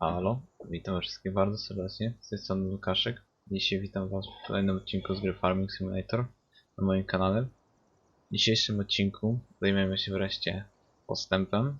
Halo, witam wszystkich bardzo serdecznie, z tej strony Lukaszek. Dzisiaj witam was w kolejnym odcinku z gry Farming Simulator na moim kanale. W dzisiejszym odcinku zajmiemy się wreszcie postępem.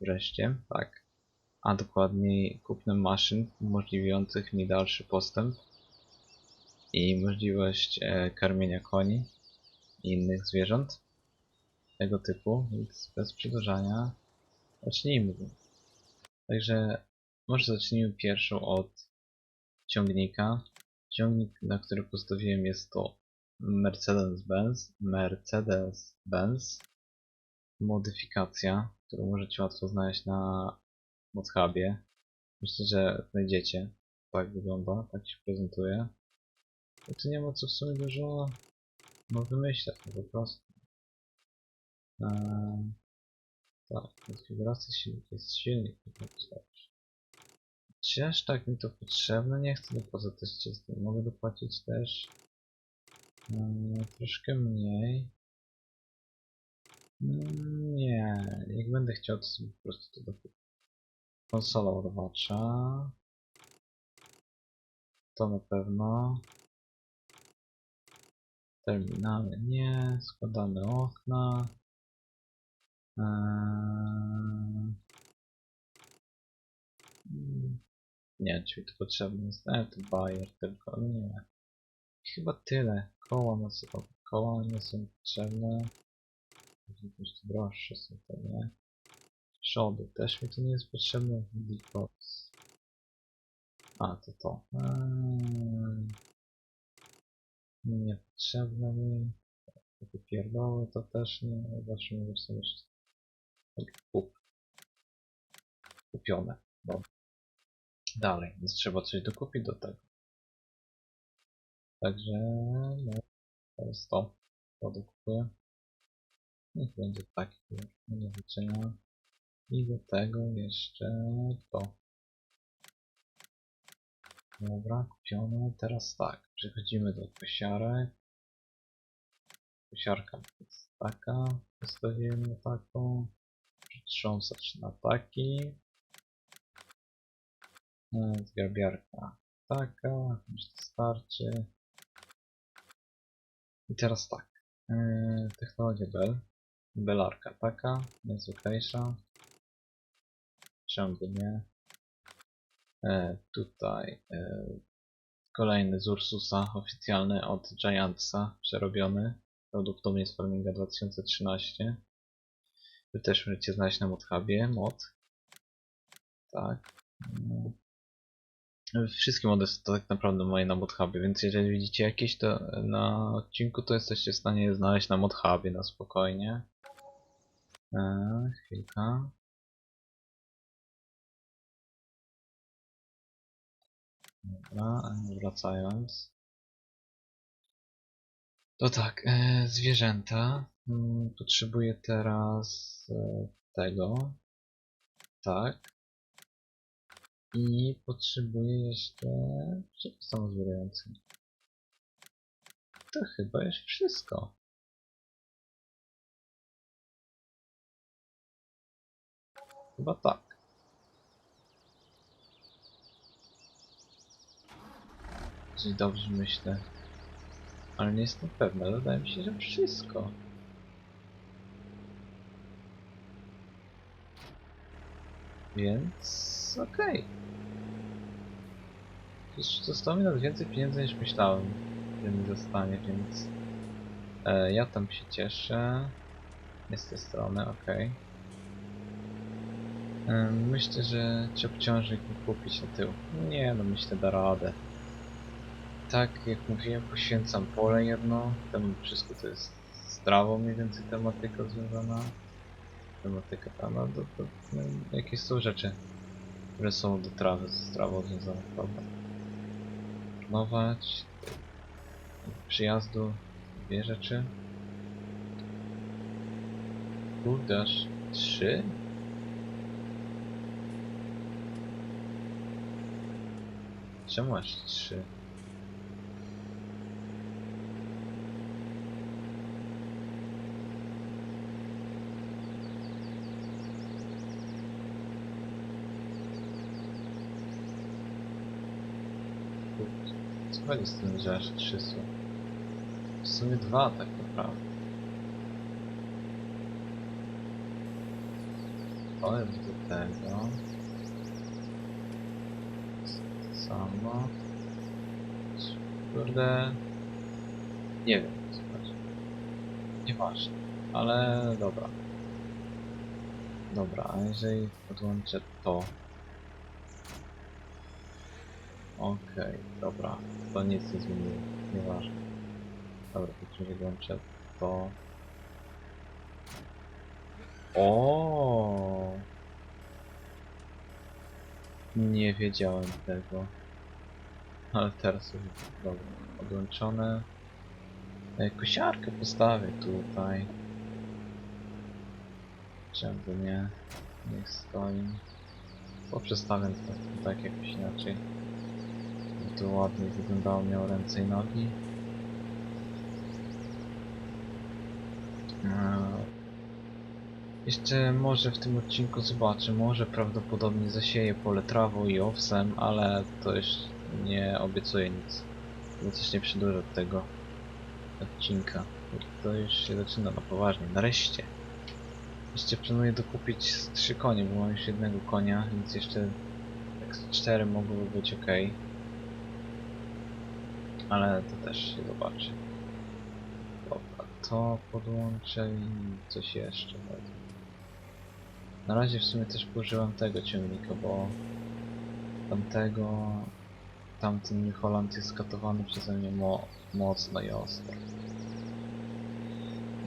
Wreszcie, tak. A dokładniej kupnem maszyn umożliwiających mi dalszy postęp i możliwość e, karmienia koni i innych zwierząt tego typu, więc bez przedłużania zacznijmy. Także może zacznijmy pierwszą od ciągnika. Ciągnik, na który postawiłem jest to Mercedes-Benz. Mercedes-Benz. Modyfikacja, którą możecie łatwo znaleźć na Modhubie. Myślę, że znajdziecie. Tak wygląda, tak się prezentuje. I tu nie ma co w sumie dużo no wymyślać, no po prostu. Eee, tak, konfiguracja silnika jest silnik, to jest lepszy. Czy aż tak mi to potrzebne? Nie chcę dopłacać też czystym. Mogę dopłacić też mm, troszkę mniej. Mm, nie, jak będę chciał, to sobie po prostu to dokupię. Konsola urwacza. To na pewno. Terminały nie, składane okna. Eee... Nie wiem, czy to potrzebne jest. E, to bajer tylko, nie. Chyba tyle. Koła na sobie. Koła nie są potrzebne. Jakieś droższe są to, nie? Przody też mi to nie jest potrzebne. Box. A, to to. Eee... Niepotrzebne mi. Takie pierdoły to też nie. Zobaczymy sobie jeszcze. Kup. Kupione. Dobra. Dalej, więc trzeba coś dokupić do tego. Także no, to jest to. To dokupuję. Niech będzie taki nie wyczyna. I do tego jeszcze to. Dobra, kupione. Teraz tak, przechodzimy do kosiarek. Kosiarka jest taka, postawiłem na taką. Przetrząsacz na taki. E, Zgrabiarka taka, już starczy. I teraz tak. E, technologia Bell. Belarka taka, najzwyklejsza. Czemu nie? E, tutaj e, kolejny z Ursusa, oficjalny od Giantsa, przerobiony. Prawdopodobnie z Farminga 2013. Wy też możecie znaleźć na modhubie mod. Tak. No. Wszystkie mody to tak naprawdę moje na modhubie, więc jeżeli widzicie jakieś to na odcinku, to jesteście w stanie je znaleźć na modhubie na spokojnie. Eee, chwilka. Dobra, wracając. To tak, e, zwierzęta. Mm, Potrzebuję teraz e, tego. Tak. I potrzebuję jeszcze przepis samozbierający. To chyba już wszystko. Chyba tak. Czyli dobrze myślę. Ale nie jestem pewny, ale wydaje mi się, że wszystko. Więc okej. Okay. Zostało mi nawet więcej pieniędzy niż myślałem, że mi zostanie, więc e, ja tam się cieszę. Nie z tej strony, okej. Okay. Myślę, że trzeba ciążnik kupić na tył. Nie, no myślę da radę. Tak, jak mówiłem, poświęcam pole jedno. Tam wszystko to jest z trawą mniej więcej tematyka związana. Tematyka ta, no to, to jakieś są rzeczy, które są do trawy, z trawą związane, prawda? Planować. Przyjazdu dwie rzeczy. Kurde, trzy? Czemu aż trzy? Chodzi z tym, że aż trzy są? W sumie dwa tak naprawdę. Jest do tego. Samo. Kurde. Nie wiem, słuchajcie. Nieważne. Ale dobra. Dobra, a jeżeli podłączę to. Okej, dobra. To nic nie zmieniło. Nieważne. Dobra, to jeżeli włączę to. O. Nie wiedziałem tego. Ale teraz już dobra. Odłączone. Ej, Kosiarkę postawię tutaj. Czemu nie? Niech stoi. Poprzestawiam to tak jakoś inaczej. To ładnie wyglądało, miał ręce i nogi. Jeszcze może w tym odcinku zobaczę, może prawdopodobnie zasieję pole trawą i owsem, ale to już nie obiecuję nic. Bo też nie przedłużę tego odcinka. To już się zaczyna na poważnie, nareszcie. Jeszcze planuję dokupić trzy konie, bo mam już jednego konia, więc jeszcze tak z cztery mogłyby być ok. Ale to też się zobaczy. Dobra, to podłączę i coś jeszcze. Na razie w sumie też użyłem tego ciągnika, bo tamtego, tamten New Holland jest skatowany przeze mnie mo mocno i ostro.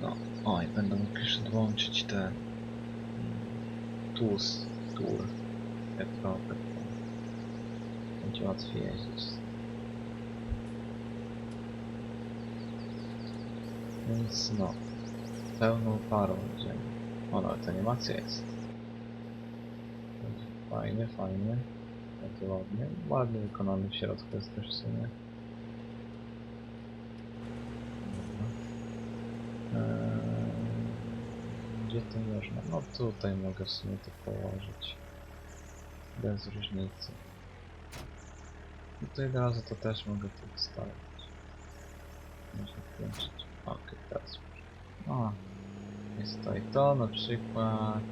No, oj, będę mógł już odłączyć te mm, TUS, TUR, Petro, Petro. Będzie łatwiej jeździć. Więc no, pełną parą będziemy. O, nawet animacja jest. Fajnie, fajnie. Bardzo ładnie. Ładnie wykonany w środku jest też w sumie. Eee, Gdzie to można? No tutaj mogę w sumie to położyć. Bez różnicy. Tutaj od razu to też mogę tu wstawić. Można włączyć. Okej, teraz może. O, niech stoi to na przykład.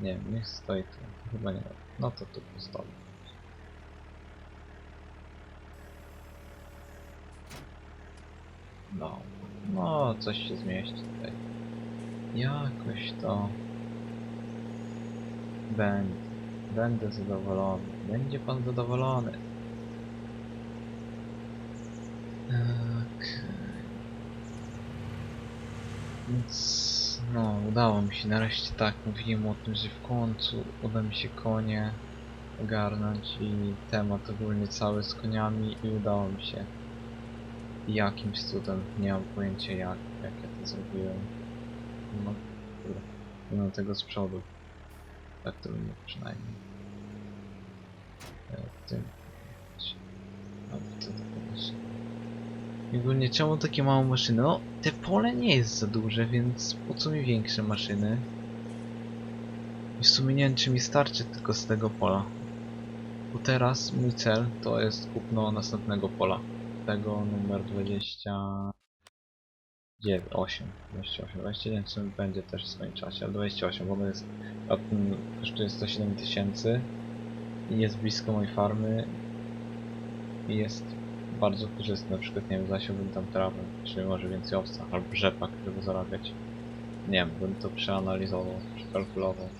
Nie niech stoi tu. Chyba nie. No to tu postawię. No, no coś się zmieści tutaj. Jakoś to będę. Będę zadowolony. Będzie pan zadowolony. Tak. Więc no, udało mi się nareszcie tak. Mówiłem o tym, że w końcu uda mi się konie ogarnąć i temat ogólnie cały z koniami i udało mi się jakimś cudem, nie mam pojęcia jak, jak ja to zrobiłem. No, mam tego z przodu. Tak to bym przynajmniej. E, tym. A, to dopiero się- I ogólnie czemu takie małe maszyny? No, te pole nie jest za duże, więc po co mi większe maszyny? I w sumie nie wiem, czy mi starczy tylko z tego pola. Bo teraz mój cel to jest kupno następnego pola. Tego numer 29, 8, 28, 29 w będzie też w swoim czasie, ale 28, bo jest, a ten kosztuje 107 tysięcy i jest blisko mojej farmy i jest bardzo korzystny, na przykład nie wiem, zasiałbym tam trawę, czy może więcej owca, albo rzepak, żeby zarabiać. Nie wiem, bym to przeanalizował, przekalkulował.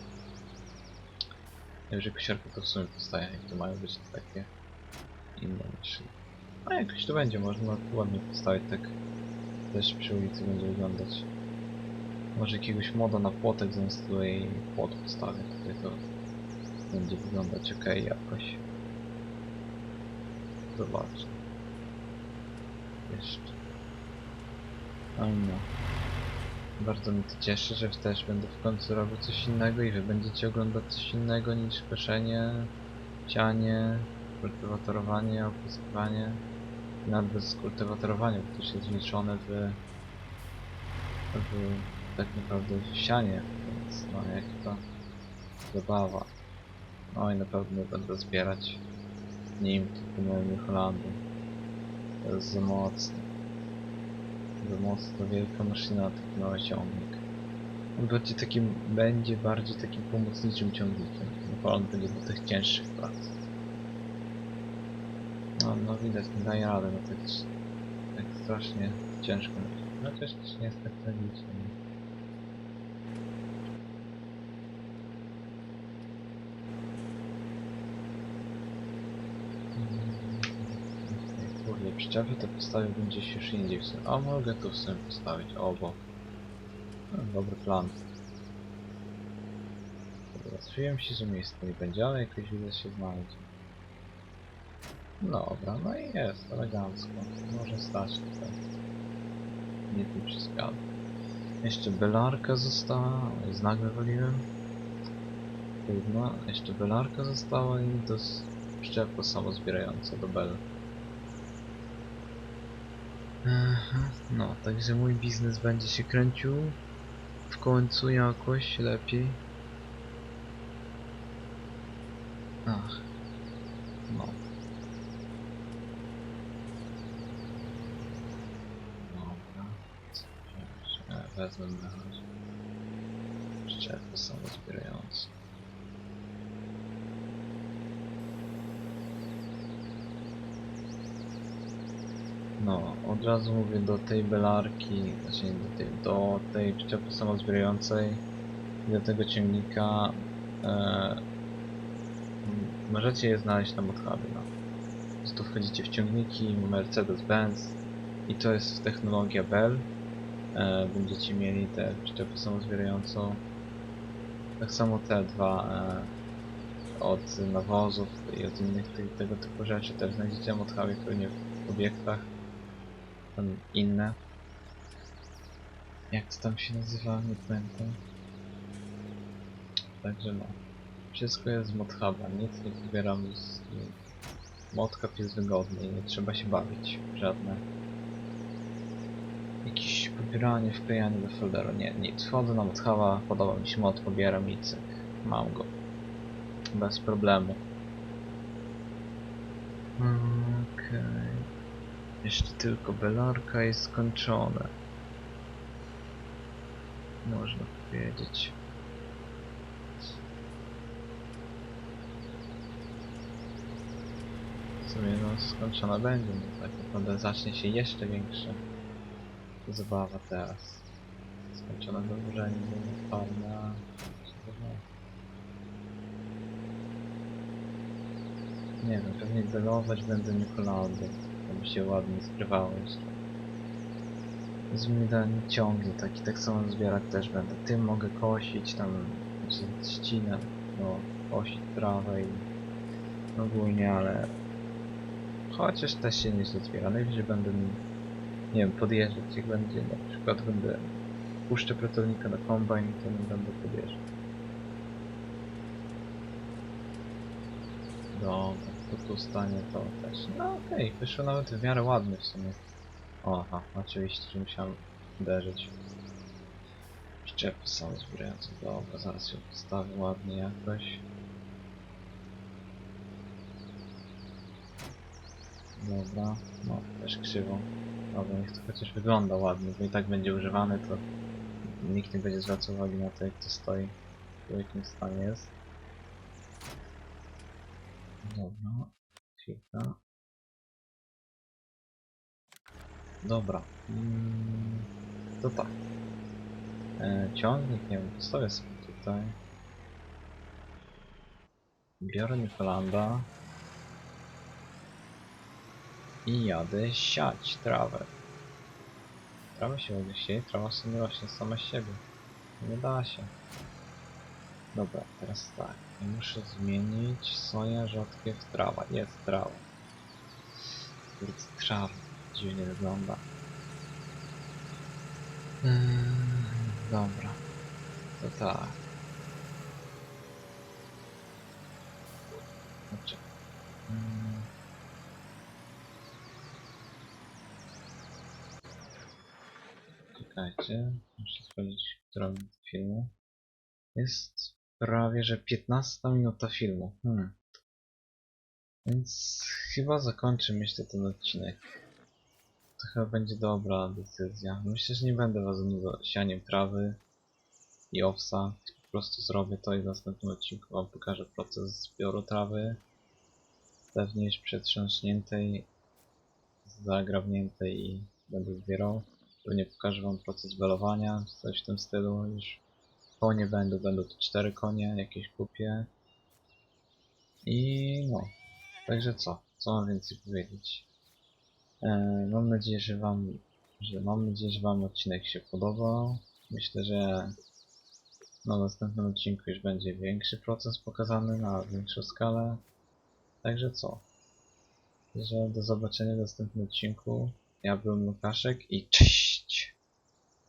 Jeżeli kosiarka to w sumie powstaje, jak to mają być takie inne maszyny. A jakoś to będzie, można ładnie postawić tak też przy ulicy będzie wyglądać. Może jakiegoś moda na płotek zainstaluję i płot postawię, tutaj to będzie wyglądać ok jakoś. Zobaczę. Jeszcze. I no. Bardzo mnie to cieszy, że też będę w końcu robił coś innego i wy będziecie oglądać coś innego niż koszenie, cianie, kultywatorowanie, opryskiwanie. Nawet bez bo to jest wliczone w, w tak naprawdę w sianie, więc no jak to zabawa. No i na pewno będę zbierać nim, tylko moim Holandu. To jest za mocno. Za mocno wielka maszyna, taki mały ciągnik. On będzie takim, będzie bardziej takim pomocniczym ciągnikiem. On będzie do tych cięższych prac. No, no widać, nie daje rady, no tak, tak strasznie ciężko. Chociaż też nie jest tak tragicznie. Mm, Kurde, przyczepy to postawiłbym gdzieś już indziej w sumie. A mogę tu w sumie postawić, obok. No, dobry plan. Zastanawiam się, że miejsce nie będzie, ale jakoś widzę się znajdzie. Dobra, no i jest, elegancko. Może stać tutaj. Nie tu przeszkadza. Jeszcze belarka została, znak wywaliłem. Trudno, jeszcze belarka została i to s- przyczepa samozbierająca do bel. No, także mój biznes będzie się kręcił w końcu jakoś lepiej. Ach, no. Dobra. Co jeszcze? E, Wezmę mechanik. Przyczepy samozbierające. No, od razu mówię do tej belarki, znaczy do tej, do tej przyczepy samozbierającej i do tego ciągnika e, możecie je znaleźć na Mothubie. No. Po prostu wchodzicie w ciągniki Mercedes-Benz i to jest technologia Bell. E, będziecie mieli te przyczepy samozbierającą. Tak samo te dwa e, od nawozów i od innych tego typu rzeczy też znajdziecie na Mothubie pewnie w obiektach. Tam inne. Jak to tam się nazywa? Nie pamiętam. Także no. Wszystko jest z Modhuba, nic nie wybieram z... Modhub jest wygodny nie trzeba się bawić żadne... Jakieś pobieranie, wklejanie do folderu, nie, nic. Wchodzę na Modhuba, podoba mi się mod, pobieram i cyk. Mam go. Bez problemu. Okej. Jeszcze tylko belarka jest skończone. Można powiedzieć. W sumie no skończona będzie, no tak naprawdę zacznie się jeszcze większa zabawa teraz. Skończone wyburzenie będzie farma. Nie wiem, pewnie delować będę Nikolaudy, żeby się ładnie skrywało jeszcze. Zmieniany ciągnie taki, tak samo zbierak też będę. Tym mogę kosić, tam ścinę, no, kosić trawę i ogólnie, ale chociaż też się nieźle zbiera. Najwyżej będę, nie wiem, podjeżdżać, jak będzie, na przykład będę puszczę pracownika na kombajn, to nie będę podjeżdżał. Dobra, to tu stanie to też. No okej, wyszło nawet w miarę ładny w sumie. Aha, oczywiście, że musiałem uderzyć. Szczepy są zbierające. Dobra, zaraz się postawię ładnie jakoś. Dobra, no też krzywo. Dobra, niech to chociaż wygląda ładnie, bo i tak będzie używany, to nikt nie będzie zwracał uwagi na to jak to stoi, w jakim stanie jest. Dobra, chwilka. Dobra, mm, to tak. E, ciągnik, nie wiem, postawię sobie tutaj. Biorę Nikolanda. I jadę siać trawę. Trawę się będzie sieje, trawa sobie rośnie sama z siebie. Nie da się. Dobra, teraz tak. Ja muszę zmienić soja, rzodkiew, trawa. Jest trawa. Kurde, trawa. Dziwnie wygląda. Mm, dobra. To tak. Mm. Czekajcie. Muszę sprawdzić, która filmu. Jest prawie, że 15 minuta filmu. Hmm. Więc chyba zakończę myślę ten odcinek. to chyba będzie dobra decyzja. Myślę, że nie będę was nudzał sianiem trawy i owsa. Po prostu zrobię to i w następnym odcinku wam pokażę proces zbioru trawy. Pewnie już przetrząśniętej, zagrabniętej i będę zbierał. Pewnie pokażę wam proces belowania, coś w tym stylu. Już konie będą, będą to cztery konie, jakieś kupię. I no, także co? Co mam więcej powiedzieć? E, mam nadzieję, że wam, że mam nadzieję, że wam odcinek się podobał. Myślę, że na następnym odcinku już będzie większy proces pokazany na większą skalę. Także co? Że do zobaczenia w następnym odcinku. Ja byłem Lukaszek i cześć!